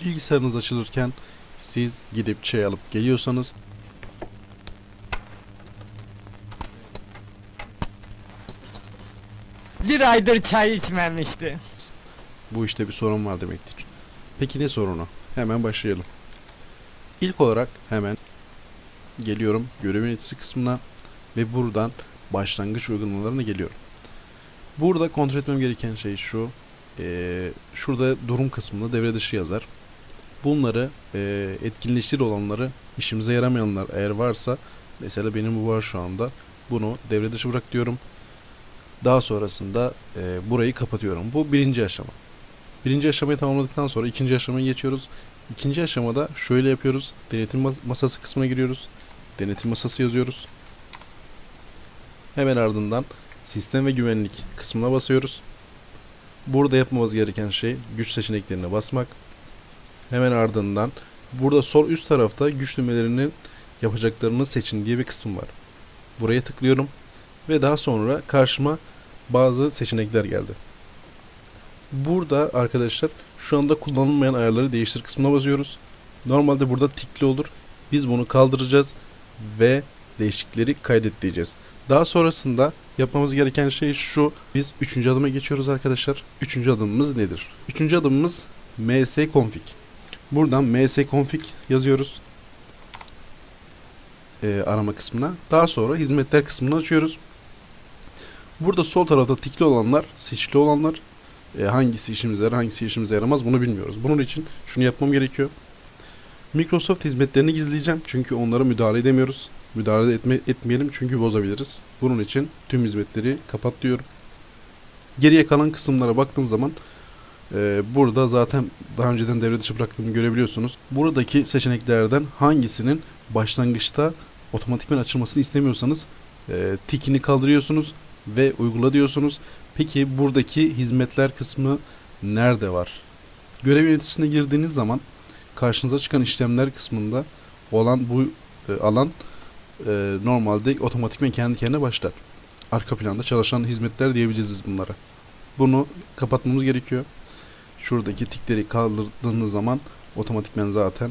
bilgisayarınız açılırken siz gidip çay alıp geliyorsanız Bir aydır çay içmemişti. bu işte bir sorun var demektir. Peki ne sorunu? Hemen başlayalım. İlk olarak hemen geliyorum görev yöneticisi kısmına ve buradan başlangıç uygulamalarına geliyorum. Burada kontrol etmem gereken şey şu. eee, şurada durum kısmında devre dışı yazar. Bunları eee etkinleştir olanları işimize yaramayanlar eğer varsa mesela benim bu var şu anda. Bunu devre dışı bırak diyorum. Daha sonrasında eee, burayı kapatıyorum. Bu birinci aşama. Birinci aşamayı tamamladıktan sonra ikinci aşamaya geçiyoruz. İkinci aşamada şöyle yapıyoruz. Denetim mas- masası kısmına giriyoruz. Denetim masası yazıyoruz. Hemen ardından sistem ve güvenlik kısmına basıyoruz. Burada yapmamız gereken şey güç seçeneklerine basmak. Hemen ardından burada sol üst tarafta güç düğmelerinin yapacaklarını seçin diye bir kısım var. Buraya tıklıyorum ve daha sonra karşıma bazı seçenekler geldi. Burada arkadaşlar şu anda kullanılmayan ayarları değiştir kısmına basıyoruz. Normalde burada tikli olur. Biz bunu kaldıracağız ve değişiklikleri kaydet diyeceğiz. Daha sonrasında yapmamız gereken şey şu. Biz üçüncü adıma geçiyoruz arkadaşlar. Üçüncü adımımız nedir? Üçüncü adımımız msconfig. Buradan msconfig yazıyoruz. Ee, arama kısmına. Daha sonra hizmetler kısmını açıyoruz. Burada sol tarafta tikli olanlar, seçili olanlar e, hangisi işimize yarar, hangisi işimize yaramaz bunu bilmiyoruz. Bunun için şunu yapmam gerekiyor. Microsoft hizmetlerini gizleyeceğim çünkü onlara müdahale edemiyoruz. Müdahale etme, etmeyelim çünkü bozabiliriz. Bunun için tüm hizmetleri kapat diyorum. Geriye kalan kısımlara baktığım zaman e, burada zaten daha önceden devre dışı bıraktığımı görebiliyorsunuz. Buradaki seçeneklerden hangisinin başlangıçta otomatikman açılmasını istemiyorsanız e, tikini kaldırıyorsunuz ve uygula diyorsunuz. Peki buradaki hizmetler kısmı nerede var? Görev yöneticisine girdiğiniz zaman karşınıza çıkan işlemler kısmında olan bu e, alan e, normalde otomatikman kendi kendine başlar. Arka planda çalışan hizmetler diyebiliriz biz bunlara. Bunu kapatmamız gerekiyor. Şuradaki tikleri kaldırdığınız zaman otomatikman zaten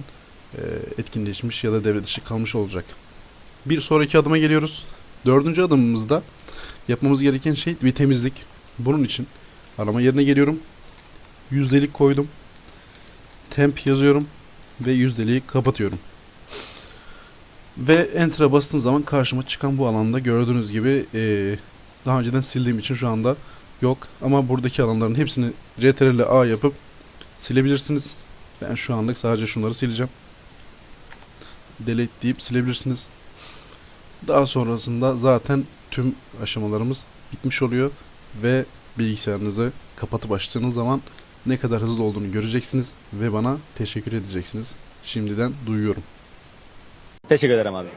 e, etkinleşmiş ya da devre dışı kalmış olacak. Bir sonraki adıma geliyoruz. Dördüncü adımımızda yapmamız gereken şey bir temizlik. Bunun için arama yerine geliyorum. Yüzdelik koydum. Temp yazıyorum ve yüzdeliği kapatıyorum. Ve Enter'a bastığım zaman karşıma çıkan bu alanda gördüğünüz gibi eee, daha önceden sildiğim için şu anda yok. Ama buradaki alanların hepsini CTRL A yapıp silebilirsiniz. Ben şu anlık sadece şunları sileceğim. Delete deyip silebilirsiniz. Daha sonrasında zaten tüm aşamalarımız bitmiş oluyor ve bilgisayarınızı kapatıp açtığınız zaman ne kadar hızlı olduğunu göreceksiniz ve bana teşekkür edeceksiniz. Şimdiden duyuyorum. Teşekkür ederim abi.